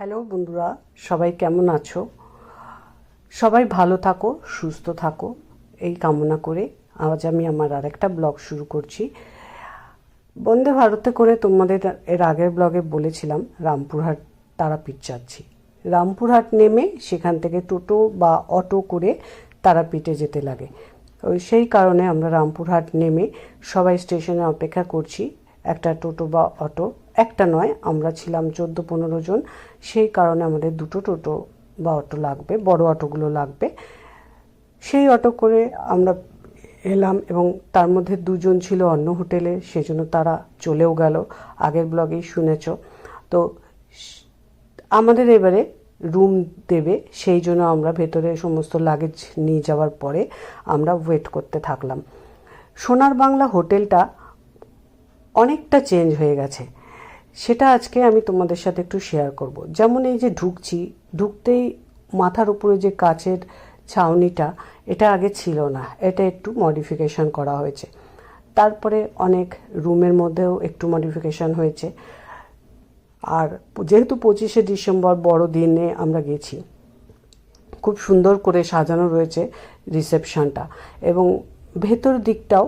Hello বন্ধুরা, সবাই কেমন আছো? সবাই ভালো থাকো, সুস্থ থাকো, এই কামনা করে আজ আমি আমার আরেকটা ব্লগ শুরু করছি। বন্দে ভারতে করে তোমাদের এর আগের ব্লগে বলেছিলাম, রামপুরহাট তারাপীঠ যাচ্ছি। রামপুরহাট নেমে সেখান থেকে টোটো বা অটো করে তারাপীঠে যেতে লাগে। ওই সেই কারণে আমরা রামপুরহাট নেমে সবাই স্টেশনে অপেক্ষা করছি, একটা টোটো বা অটো একটা নয়, আমরা ছিলাম চোদ্দ পনেরো জন। সেই কারণে আমাদের দুটো টোটো বা অটো লাগবে, বড় অটোগুলো লাগবে। সেই অটো করে আমরা এলাম এবং তার মধ্যে দুজন ছিল অন্য হোটেলে, সেজন্য তারা চলেও গেল। আগের ব্লগেই শুনেছ। তো আমাদের এবারে রুম দেবে, সেই জন্য আমরা ভেতরে সমস্ত লাগেজ নিয়ে যাওয়ার পরে আমরা ওয়েট করতে থাকলাম। সোনার বাংলা হোটেলটা অনেকটা চেঞ্জ হয়ে গেছে। সেটা আজকে আমি তোমাদের সাথে একটু শেয়ার করব। যেমন এই যে ঢুকছি, ঢুকতেই মাথার উপরে যে কাচের ছাউনিটা, এটা আগে ছিল না। এটা একটু মডিফিকেশন করা হয়েছে। তারপরে অনেক রুমের মধ্যেও একটু মডিফিকেশন হয়েছে। আর যেহেতু পঁচিশে ডিসেম্বর বড় দিনে আমরা গেছি, খুব সুন্দর করে সাজানো রয়েছে রিসেপশনটা। এবং ভেতর দিকটাও,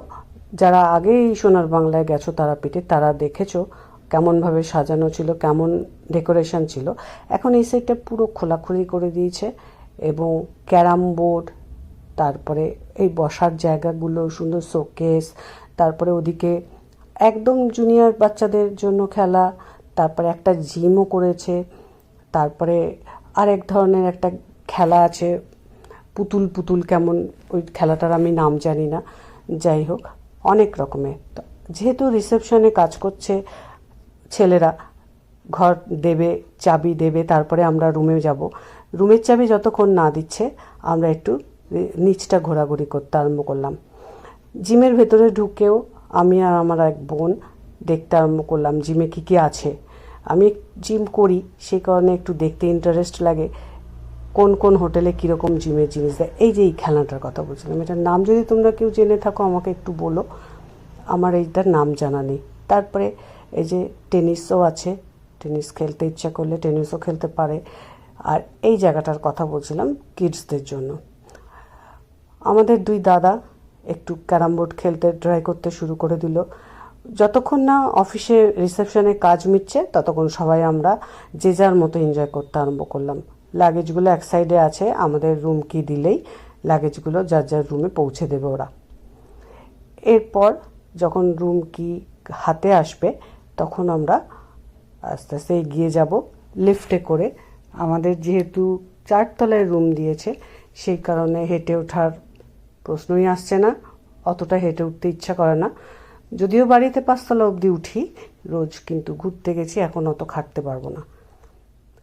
যারা আগে এই সোনার বাংলায় গেছো তারাপীঠে, তারা দেখেছ কেমনভাবে সাজানো ছিল, কেমন ডেকোরেশন ছিল, এখন এই সাইডটা পুরো খোলাখুলি করে দিয়েছে এবং ক্যারাম বোর্ড, তারপরে এই বসার জায়গাগুলো, সুন্দর শোকেস, তারপরে ওদিকে একদম জুনিয়র বাচ্চাদের জন্য খেলা, তারপরে একটা জিমও করেছে, তারপরে আরেক ধরনের একটা খেলা আছে, পুতুল পুতুল কেমন, ওই খেলাটার আমি নাম জানি না, যাই হোক, অনেক রকমের। যেহেতু রিসেপশনে কাজ করছে ছেলেরা ঘর দেবে, চাবি দেবে, তারপরে আমরা রুমে যাব। রুমের চাবি যতক্ষণ না দিচ্ছে, আমরা একটু নিচটা ঘোরাঘুরি করতে আরম্ভ করলাম। জিমের ভেতরে ঢুকেও আমি আর আমার এক বোন দেখতে আরম্ভ করলাম, জিমে কী কী আছে। আমি জিম করি সেই কারণে একটু দেখতে ইন্টারেস্ট লাগে, কোন কোন হোটেলে কীরকম জিমের জিনিস দেয়। এই যে এই খেলাটার কথা বলছিলাম, এটার নাম যদি তোমরা কেউ জেনে থাকো, আমাকে একটু বলো। আমার এইটার নাম জানা নেই। তারপরে এই যে টেনিসও আছে, টেনিস খেলতে ইচ্ছা করলে টেনিসও খেলতে পারে। আর এই জায়গাটার কথা বলছিলাম কিডসদের জন্য। আমাদের দুই দাদা একটু ক্যারাম বোর্ড খেলতে ট্রাই করতে শুরু করে দিল। যতক্ষণ না অফিসে রিসেপশনে কাজ মিটছে, ততক্ষণ সবাই আমরা যে যার মতো এনজয় করতে আরম্ভ করলাম। লাগেজগুলো এক সাইডে আছে, আমাদের রুম কি দিলেই লাগেজগুলো যার যার রুমে পৌঁছে দেবে ওরা। এরপর যখন রুম কি হাতে আসবে তখন আমরা আস্তে আস্তে এগিয়ে যাব। লিফটে করে। আমাদের যেহেতু চারতলায় রুম দিয়েছে, সেই কারণে হেঁটে ওঠার প্রশ্নই আসছে না। অতটা হেঁটে উঠতে ইচ্ছা করে না। যদিও বাড়িতে পাঁচতলা অবধি উঠি, রোজ কিন্তু ঘুরতে গেছি, এখন অত খাটতে পারব না।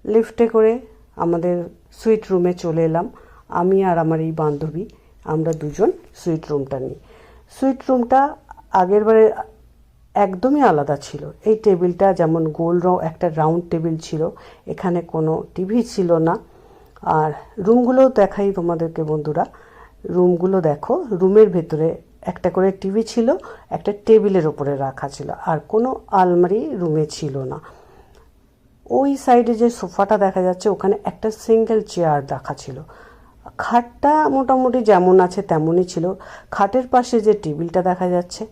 লিফটে করে আমাদের সুইট রুমে চলে এলাম। আমি আর আমার এই বান্ধবী, আমরা দুজন সুইট রুমটা নিই। সুইট রুমটা আগের বারে একদমই আলাদা ছিল। এই টেবিলটা যেমন গোল একটা রাউন্ড টেবিল ছিল, এখানে কোনো টিভি ছিল না। আর রুমগুলো দেখাই তোমাদেরকে বন্ধুরা। রুমগুলো দেখো, রুমের ভেতরে একটা করে টিভি ছিল, একটা টেবিলের ওপরে রাখা ছিল, আর কোনো আলমারি রুমে ছিল না। ওই সাইডে যে সোফাটা দেখা যাচ্ছে, ওখানে একটা সিঙ্গেল চেয়ার রাখা ছিল। খাটটা মোটামুটি যেমন আছে তেমনই ছিল। খাটের পাশে যে টেবিলটা দেখা যাচ্ছে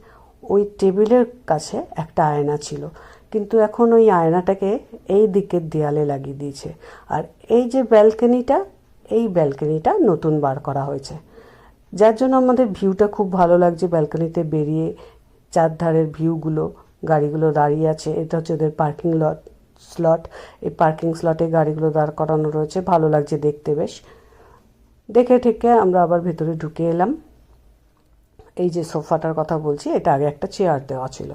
ওই টেবিলের কাছে একটা আয়না ছিল। কিন্তু এখন ওই আয়নাটাকে এই দিকের দেয়ালে লাগিয়ে দিয়েছে। আর এই যে ব্যালকনিটা, এই ব্যালকনিটা নতুন বার করা হয়েছে। যার জন্য আমাদের ভিউটা খুব ভালো লাগছে। ব্যালকনিতে বেরিয়ে চারধারের ভিউগুলো, গাড়িগুলো দাঁড়িয়ে আছে। এটা হচ্ছে ওদের পার্কিং লট, স্লট। এই পার্কিং স্লটে গাড়িগুলো দাঁড় করানো রয়েছে। ভালো লাগছে দেখতে বেশ। দেখে ঠেকে আমরা আবার ভেতরে ঢুকে এলাম। এই যে সোফাটার কথা বলছি, এটা আগে একটা চেয়ার দেওয়া ছিল।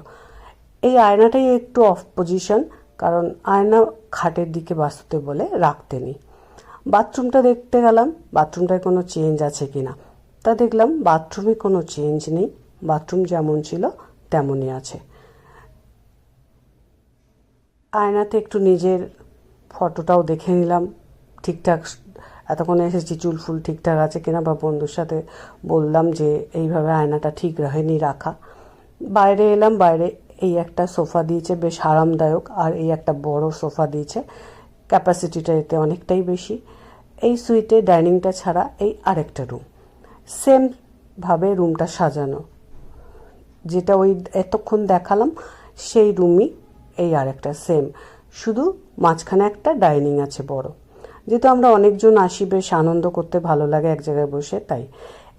এই আয়নাটাই একটু অফ পজিশন কারণ আয়না খাটের দিকে বাঁচতে বলে রাখতে নেই। বাথরুমটা দেখতে গেলাম, বাথরুমটায় কোনো চেঞ্জ আছে কিনা। তা দেখলাম বাথরুমে কোনো চেঞ্জ নেই, বাথরুম যেমন ছিল তেমনই আছে। আয়নাতে একটু নিজের ফটোটাও দেখে নিলাম, ঠিকঠাক এতক্ষণে এসেছি চুল ফুল ঠিকঠাক আছে কিনা বা বন্ধুর সাথে বললাম যে এইভাবে আয়নাটা ঠিক হয়নি রাখা। বাইরে এলাম, বাইরে এই একটা সোফা দিয়েছে, বেশ আরামদায়ক, আর এই একটা বড় সোফা দিয়েছে। ক্যাপাসিটিটা এতে অনেকটাই বেশি। এই সুইটে ডাইনিংটা ছাড়া এই আরেকটা রুম সেম ভাবে রুমটা সাজানো। যেটা ওই এতক্ষণ দেখালাম, সেই রুমই এই আরেকটা সেম শুধু মাঝখানে একটা ডাইনিং আছে বড়। যেহেতু আমরা অনেকজন আসি বেশ আনন্দ করতে ভালো লাগে এক জায়গায় বসে, তাই।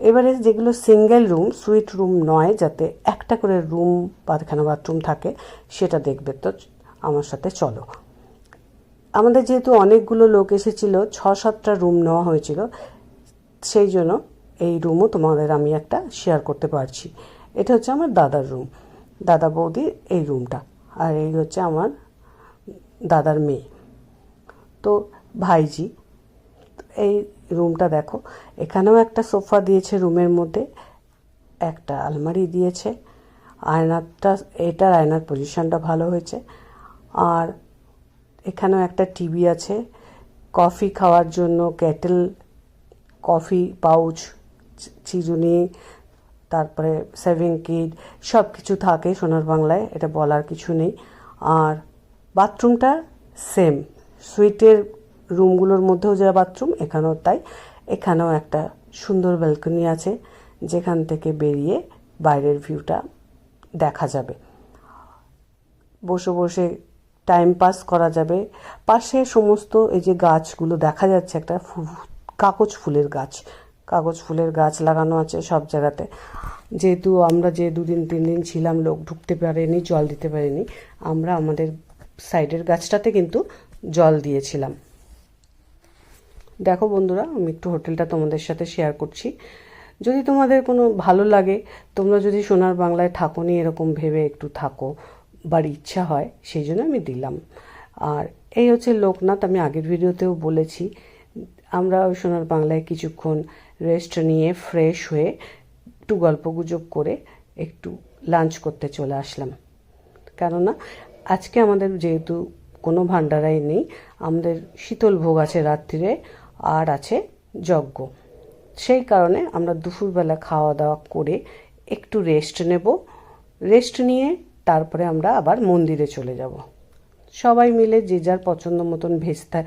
এবারে যেগুলো সিঙ্গেল রুম সুইট রুম নয়, যাতে একটা করে রুম পায়খানা বাথরুম থাকে, সেটা দেখবে। তো আমার সাথে চলো। আমাদের যেহেতু অনেকগুলো লোক এসেছিল ছ সাতটা রুম নেওয়া হয়েছিল, সেই জন্য এই রুমও তোমাদের আমি একটা শেয়ার করতে পারছি। এটা হচ্ছে আমার দাদার রুম দাদা বৌদির এই রুমটা আর এই হচ্ছে আমার দাদার মেয়ে। তো ভাইজি, এই রুমটা দেখো। এখানেও একটা সোফা দিয়েছে রুমের মধ্যে, একটা আলমারি দিয়েছে। আয়নাটা, এটার আয়নার পজিশনটা ভালো হয়েছে। আর এখানেও একটা টিভি আছে, কফি খাওয়ার জন্য কেটেল, কফি, পাউচ চিরুনি, তারপরে সেভিং কিট সব কিছু থাকে সোনার বাংলায়, এটা বলার কিছু নেই। আর বাথরুমটা সেম, সুইটের রুমগুলোর মধ্যেও যা বাথরুম, এখানেও তাই। এখানেও একটা সুন্দর ব্যালকনি আছে, যেখান থেকে বেরিয়ে বাইরের ভিউটা দেখা যাবে। বসে বসে টাইম পাস করা যাবে। পাশে সমস্ত এই যে গাছগুলো দেখা যাচ্ছে, একটা কাগজ ফুলের গাছ। কাগজ ফুলের গাছ লাগানো আছে সব জায়গাতে। যেহেতু আমরা যে দুদিন, তিন দিন ছিলাম, লোক ঢুকতে পারেনি, জল দিতে পারেনি, আমরা আমাদের সাইডের গাছটাতে কিন্তু জল দিয়েছিলাম। দেখো বন্ধুরা, আমি একটু হোটেলটা তোমাদের সাথে শেয়ার করছি। যদি তোমাদের কোনো ভালো লাগে, তোমরা যদি সোনার বাংলায় থাকো নি এরকম ভেবে একটু থাকো, বাড়ি ইচ্ছা হয়, সেই জন্য আমি দিলাম। আর এই হচ্ছে লোকনাথ, আমি আগের ভিডিওতেও বলেছি, আমরা ওই সোনার বাংলায় কিছুক্ষণ রেস্ট নিয়ে ফ্রেশ হয়ে একটু গল্পগুজব করে একটু লাঞ্চ করতে চলে আসলাম। কেননা, আজকে আমাদের যেহেতু কোনো ভান্ডারাই নেই, আমাদের শীতল ভোগ আছে রাত্রিরে আর আছে যজ্ঞ। সেই কারণে আমরা দুপুরবেলা খাওয়া দাওয়া করে একটু রেস্ট নেব। রেস্ট নিয়ে তারপরে আমরা আবার মন্দিরে চলে যাব। সবাই মিলে যে যার পছন্দ মতন থা-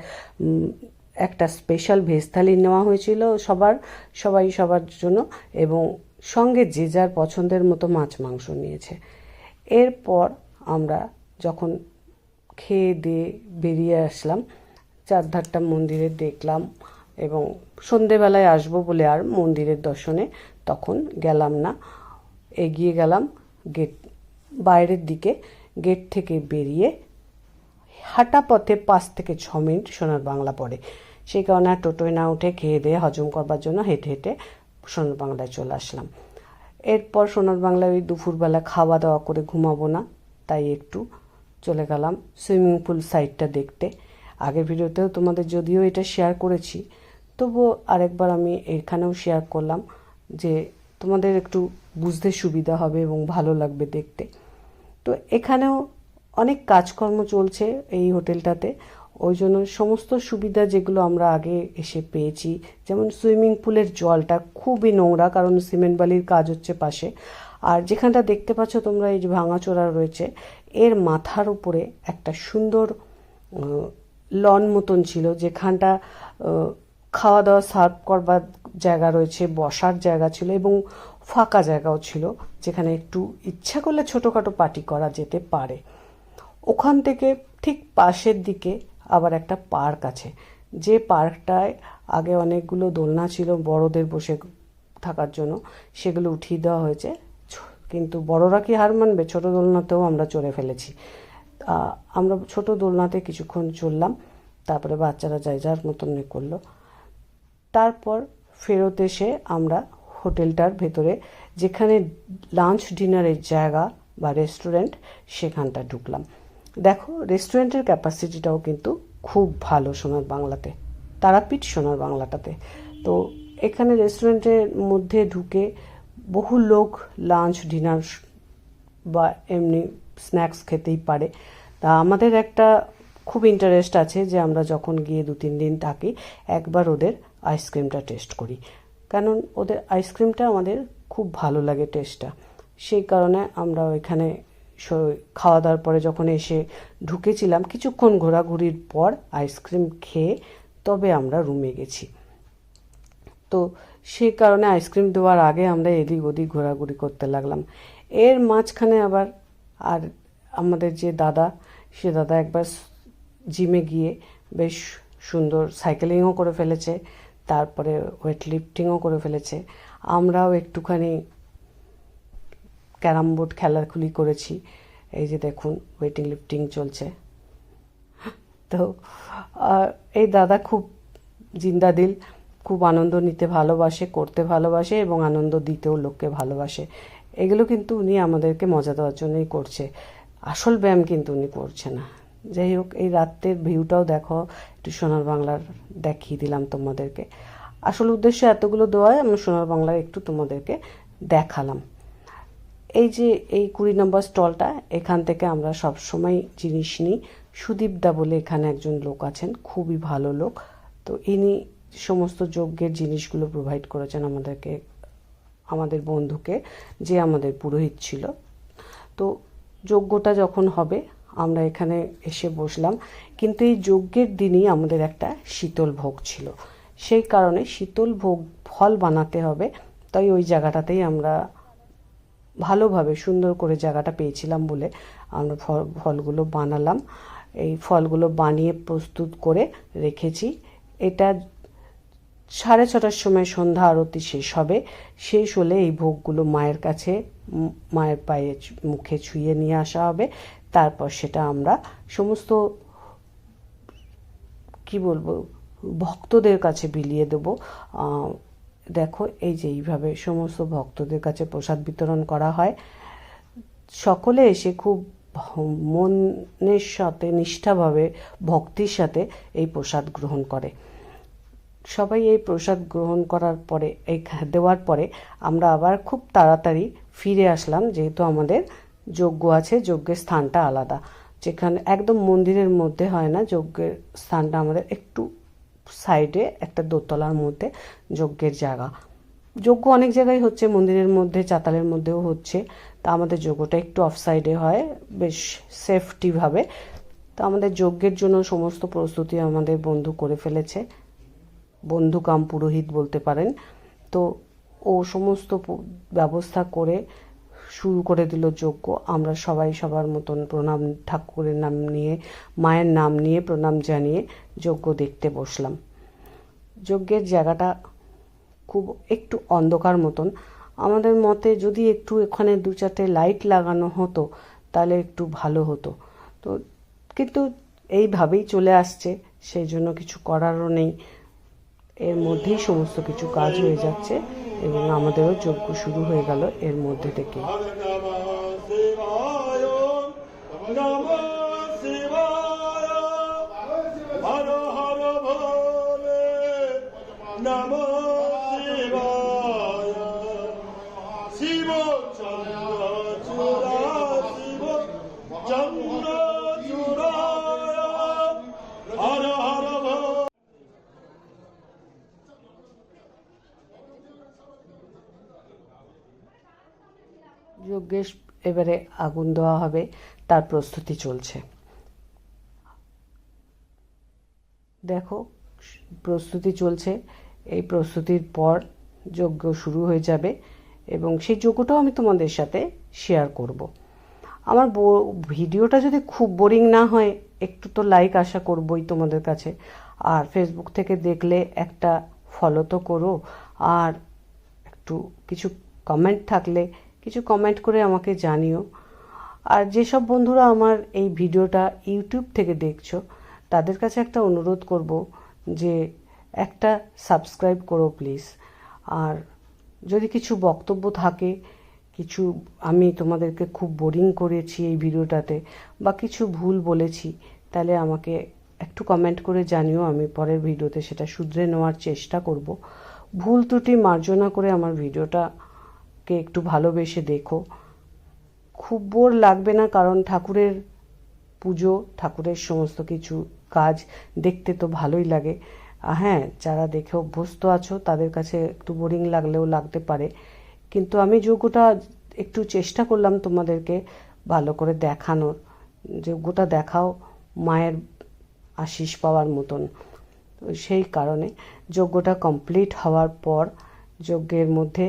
একটা স্পেশাল ভেজ থালি নেওয়া হয়েছিল সবার, সবাই সবার জন্য এবং সঙ্গে যে যার পছন্দের মতো মাছ মাংস নিয়েছে। এরপর আমরা যখন খেয়ে দিয়ে বেরিয়ে আসলাম চারধারটা মন্দিরে দেখলাম এবং সন্ধেবেলায় আসব বলে আর মন্দিরের দর্শনে তখন গেলাম না। এগিয়ে গেলাম গেট, বাইরের দিকে গেট থেকে বেরিয়ে হাঁটা পথে পাঁচ থেকে ছ মিনিট সোনার বাংলা পড়ে। সেই কারণে আর টোটোয় না উঠে খেয়ে দিয়ে হজম করবার জন্য হেঁটে হেঁটে সোনার বাংলায় চলে আসলাম। এরপর সোনার বাংলায় ওই দুপুরবেলা খাওয়া দাওয়া করে ঘুমাবো না, তাই একটু চলে গেলাম। সুইমিং পুল সাইডটা দেখতে আগের ভিডিওতেও তোমাদের যদিও এটা শেয়ার করেছি, তবুও আরেকবার আমি এখানেও শেয়ার করলাম যে তোমাদের একটু বুঝতে সুবিধা হবে এবং ভালো লাগবে দেখতে। তো এখানেও অনেক কাজকর্ম চলছে এই হোটেলটাতে, ওই জন্য সমস্ত সুবিধা যেগুলো আমরা আগে এসে পেয়েছি, যেমন সুইমিং পুলের জলটা খুবই নোংরা, কারণ সিমেন্ট বালির কাজ হচ্ছে পাশে। আর যেখানটা দেখতে পাচ্ছ তোমরা এই যে ভাঙাচোরা রয়েছে, এর মাথার উপরে একটা সুন্দর লন মতন ছিল, যেখানটা খাওয়া দাওয়া সার্ভ করবার জায়গা রয়েছে, বসার জায়গা ছিল এবং ফাঁকা জায়গাও ছিল, যেখানে একটু ইচ্ছা করলে ছোটোখাটো পার্টি করা যেতে পারে। ওখান থেকে ঠিক পাশের দিকে আবার একটা পার্ক আছে, যে পার্কটায় আগে অনেকগুলো দোলনা ছিল বড়দের বসে থাকার জন্য, সেগুলো উঠিয়ে দেওয়া হয়েছে। কিন্তু বড়রা কি হার মানবে? ছোট দোলনাতেও আমরা চড়ে ফেলেছি। আমরা ছোট দোলনাতে কিছুক্ষণ চললাম, তারপরে বাচ্চারা যাই যার মতন করল। তারপর ফেরত এসে আমরা হোটেলটার ভেতরে, যেখানে লাঞ্চ ডিনারের জায়গা বা রেস্টুরেন্ট সেখানটা ঢুকলাম। দেখো রেস্টুরেন্টের ক্যাপাসিটিটাও কিন্তু খুব ভালো সোনার বাংলাতে। তারাপীঠ সোনার বাংলাটাতে। তো এখানে রেস্টুরেন্টের মধ্যে ঢুকে বহু লোক লাঞ্চ ডিনার বা এমনি স্ন্যাক্স খেতেই পারে। তা আমাদের একটা খুব ইন্টারেস্ট আছে যে আমরা যখন গিয়ে দু তিন দিন থাকি, একবার ওদের আইসক্রিমটা টেস্ট করি। কারণ ওদের আইসক্রিমটা আমাদের খুব ভালো লাগে টেস্টটা সেই কারণে আমরা ওইখানে খাওয়া দাওয়ার পরে যখন এসে ঢুকেছিলাম, কিছুক্ষণ ঘোরাঘুরির পর আইসক্রিম খেয়ে তবে আমরা রুমে গেছি। তো সেই কারণে আইসক্রিম দেওয়ার আগে আমরা এদিক ওদিক ঘোরাঘুরি করতে লাগলাম। এর মাঝখানে আবার আর আমাদের যে দাদা, সে দাদা একবার জিমে গিয়ে বেশ সুন্দর সাইকেলিংও করে ফেলেছে, তারপরে ওয়েট লিফটিংও করে ফেলেছে। আমরাও একটুখানি ক্যারাম বোর্ড খেলাখুলি করেছি। এই যে দেখুন ওয়েটিং লিফটিং চলছে। তো এই দাদা খুব জিন্দাদিল খুব আনন্দ নিতে ভালোবাসে, করতে ভালোবাসে এবং আনন্দ দিতেও লোককে ভালোবাসে। এগুলো কিন্তু উনি আমাদেরকে মজা দেওয়ার জন্যই করছে। আসল ব্যায়াম কিন্তু উনি করছে না। যাই হোক, এই রাত্রের ভিউটাও দেখো, একটু সোনার বাংলার দেখিয়ে দিলাম তোমাদেরকে। আসল উদ্দেশ্য এতগুলো দেওয়ায় আমি সোনার বাংলার একটু তোমাদেরকে দেখালাম। এই যে এই কুড়ি নম্বর স্টলটা, এখান থেকে আমরা সব সময় জিনিস নিই। সুদীপদা বলে এখানে একজন লোক আছেন, খুবই ভালো লোক। তো ইনি সমস্ত যজ্ঞের জিনিসগুলো প্রোভাইড করেছেন আমাদেরকে আমাদের বন্ধুকে, যে আমাদের পুরোহিত ছিল। তো যজ্ঞটা যখন হবে, আমরা এখানে এসে বসলাম। কিন্তু এই যজ্ঞের দিনই আমাদের একটা শীতল ভোগ ছিল। সেই কারণে শীতল ভোগ ফল বানাতে হবে। তাই ওই জায়গাটাতেই আমরা ভালোভাবে সুন্দর করে জায়গাটা পেয়েছিলাম বলে আমরা ফল, ফলগুলো বানালাম। এই ফলগুলো বানিয়ে প্রস্তুত করে রেখেছি। এটা সাড়ে ছটার সময় সন্ধ্যা আরতি শেষ হবে। শেষ হলে এই ভোগগুলো মায়ের কাছে মায়ের পায়ে মুখে ছুঁয়ে নিয়ে আসা হবে। তারপর সেটা আমরা সমস্ত, কি বলব, ভক্তদের কাছে বিলিয়ে দেবো। দেখো, এই যে এইভাবে সমস্ত ভক্তদের কাছে প্রসাদ বিতরণ করা হয়। সকলে এসে খুব মনের সাথে, নিষ্ঠাভাবে ভক্তির সাথে এই প্রসাদ গ্রহণ করে। সবাই এই প্রসাদ গ্রহণ করার পরে, এই দেওয়ার পরে আমরা আবার খুব তাড়াতাড়ি ফিরে আসলাম, যেহেতু আমাদের যজ্ঞ আছে, যজ্ঞের স্থানটা আলাদা। যেখানে একদম মন্দিরের মধ্যে হয় না, যজ্ঞের স্থানটা আমাদের একটু সাইডে, একটা দোতলার মধ্যে যজ্ঞের জায়গা। যজ্ঞ অনেক জায়গায় হচ্ছে, মন্দিরের মধ্যে, চাতালের মধ্যেও হচ্ছে। তা আমাদের যজ্ঞটা একটু অফ সাইডে হয়, বেশ সেফটিভাবে তো আমাদের যজ্ঞের জন্য সমস্ত প্রস্তুতি আমাদের বন্ধু করে ফেলেছে। বন্ধু কাম পুরোহিত বলতে পারেন। তো ও সমস্ত ব্যবস্থা করে শুরু করে দিল যজ্ঞ। আমরা সবাই সবার মতন প্রণাম ঠাকুরের নাম নিয়ে, মায়ের নাম নিয়ে প্রণাম জানিয়ে যজ্ঞ দেখতে বসলাম। যজ্ঞের জায়গাটা খুব একটু অন্ধকার মতন। আমাদের মতে যদি একটু এখানে দু চারটে লাইট লাগানো হতো, তাহলে একটু ভালো হতো। তো কিন্তু এইভাবেই চলে আসছে, সেই জন্য কিছু করারও নেই। এর মধ্যেই সমস্ত কিছু কাজ হয়ে যাচ্ছে এবং আমাদেরও যজ্ঞ শুরু হয়ে গেল এর মধ্যে থেকে। নমঃ যজ্ঞের এবারে আগুন দেওয়া হবে, তার প্রস্তুতি চলছে। দেখো, প্রস্তুতি চলছে। এই প্রস্তুতির পর যজ্ঞ শুরু হয়ে যাবে এবং সেই যজ্ঞটাও আমি তোমাদের সাথে শেয়ার করব। আমার ভিডিওটা যদি খুব বোরিং না হয়, একটু তো লাইক আশা করবই তোমাদের কাছে। আর ফেসবুক থেকে দেখলে একটা ফলো তো করো, আর একটু কিছু কমেন্ট থাকলে কিছু কমেন্ট করে আমাকে জানিও। আর যেসব বন্ধুরা আমার এই ভিডিওটা ইউটিউব থেকে দেখছ, তাদের কাছে একটা অনুরোধ করব যে একটা সাবস্ক্রাইব করো প্লিজ আর যদি কিছু বক্তব্য থাকে, কিছু আমি তোমাদেরকে খুব বোরিং করেছি এই ভিডিওটাতে, বা কিছু ভুল বলেছি, তাহলে আমাকে একটু কমেন্ট করে জানিও, আমি পরের ভিডিওতে সেটা শুধরে নেওয়ার চেষ্টা করব। ভুল ত্রুটি মার্জনা করে আমার ভিডিওটাকে একটু ভালোবেসে দেখো। খুব বোর লাগবে না কারণ ঠাকুরের পুজো, ঠাকুরের সমস্ত কিছু কাজ দেখতে তো ভালোই লাগে। হ্যাঁ যারা দেখে অভ্যস্ত আছো, তাদের কাছে একটু বোরিং লাগলেও লাগতে পারে। কিন্তু আমি যোগ্যটা একটু চেষ্টা করলাম তোমাদেরকে ভালো করে দেখানোর। যজ্ঞটা দেখাও মায়ের আশিস পাওয়ার মতন। সেই কারণে যজ্ঞটা কমপ্লিট হওয়ার পর, যজ্ঞের মধ্যে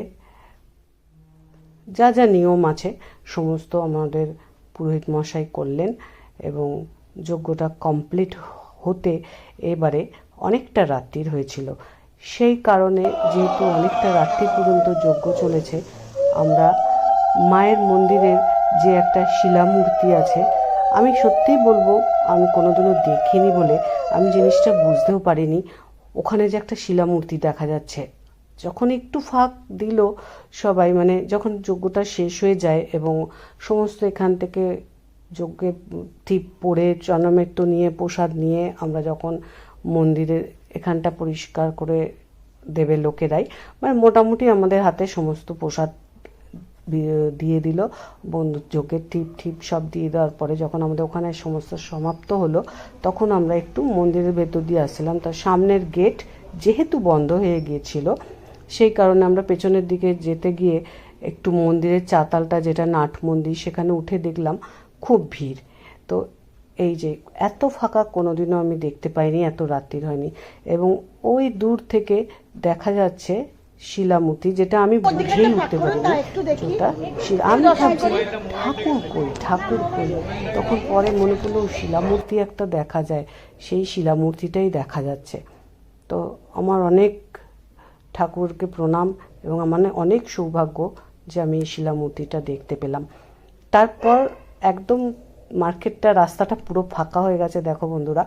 যা যা নিয়ম আছে, সমস্ত আমাদের পুরোহিত মশাই করলেন এবং যজ্ঞটা কমপ্লিট হতে এবারে অনেকটা রাত্রির হয়েছিল। সেই কারণে যেহেতু অনেকটা রাত্রি পর্যন্ত যজ্ঞ চলেছে, আমরা মায়ের মন্দিরের যে একটা শিলামূর্তি আছে, আমি সত্যিই বলব আমি কোনোদিনও দেখিনি বলে আমি জিনিসটা বুঝতেও পারিনি। ওখানে যে একটা শিলামূর্তি দেখা যাচ্ছে। যখন একটু ফাঁক দিল সবাই মানে যখন যজ্ঞটা শেষ হয়ে যায় এবং সমস্ত এখান থেকে যজ্ঞে টিপ পরে চন্নমেত্য নিয়ে, প্রসাদ নিয়ে আমরা যখন মন্দিরের এখানটা পরিষ্কার করে দেবে লোকেরাই মানে মোটামুটি আমাদের হাতে সমস্ত প্রসাদ দিয়ে- দিয়ে দিল। বন্ধু যোগের টিপ টিপ সব দিয়ে দেওয়ার পরে যখন আমাদের ওখানে সমস্ত সমাপ্ত হলো, তখন আমরা একটু মন্দিরের ভেতর দিয়ে আসছিলাম। তার সামনের গেট যেহেতু বন্ধ হয়ে গিয়েছিল সেই কারণে আমরা পেছনের দিকে যেতে গিয়ে একটু মন্দিরের চাতালটা যেটা নাট মন্দির সেখানে উঠে দেখলাম খুব ভিড়। তো এই যে এত ফাঁকা কোনোদিনও আমি দেখতে পাইনি এত রাত্রির হয়নি। এবং ওই দূর থেকে দেখা যাচ্ছে শিলামূর্তি যেটা আমি বুঝেই উঠতে পারিনি। ওটা শিলা- আমি ভাবছি ঠাকুর কই ঠাকুর কই? তখন পরে মনে পড়ল ও শিলামূর্তি একটা দেখা যায় সেই শিলামূর্তিটাই দেখা যাচ্ছে। তো আমার অনেক ঠাকুরকে প্রণাম এবং আমার অনেক সৌভাগ্য যে আমি এই শিলামূর্তিটা দেখতে পেলাম। তারপর একদম মার্কেটটা, রাস্তাটা পুরো ফাঁকা হয়ে গেছে, দেখো বন্ধুরা।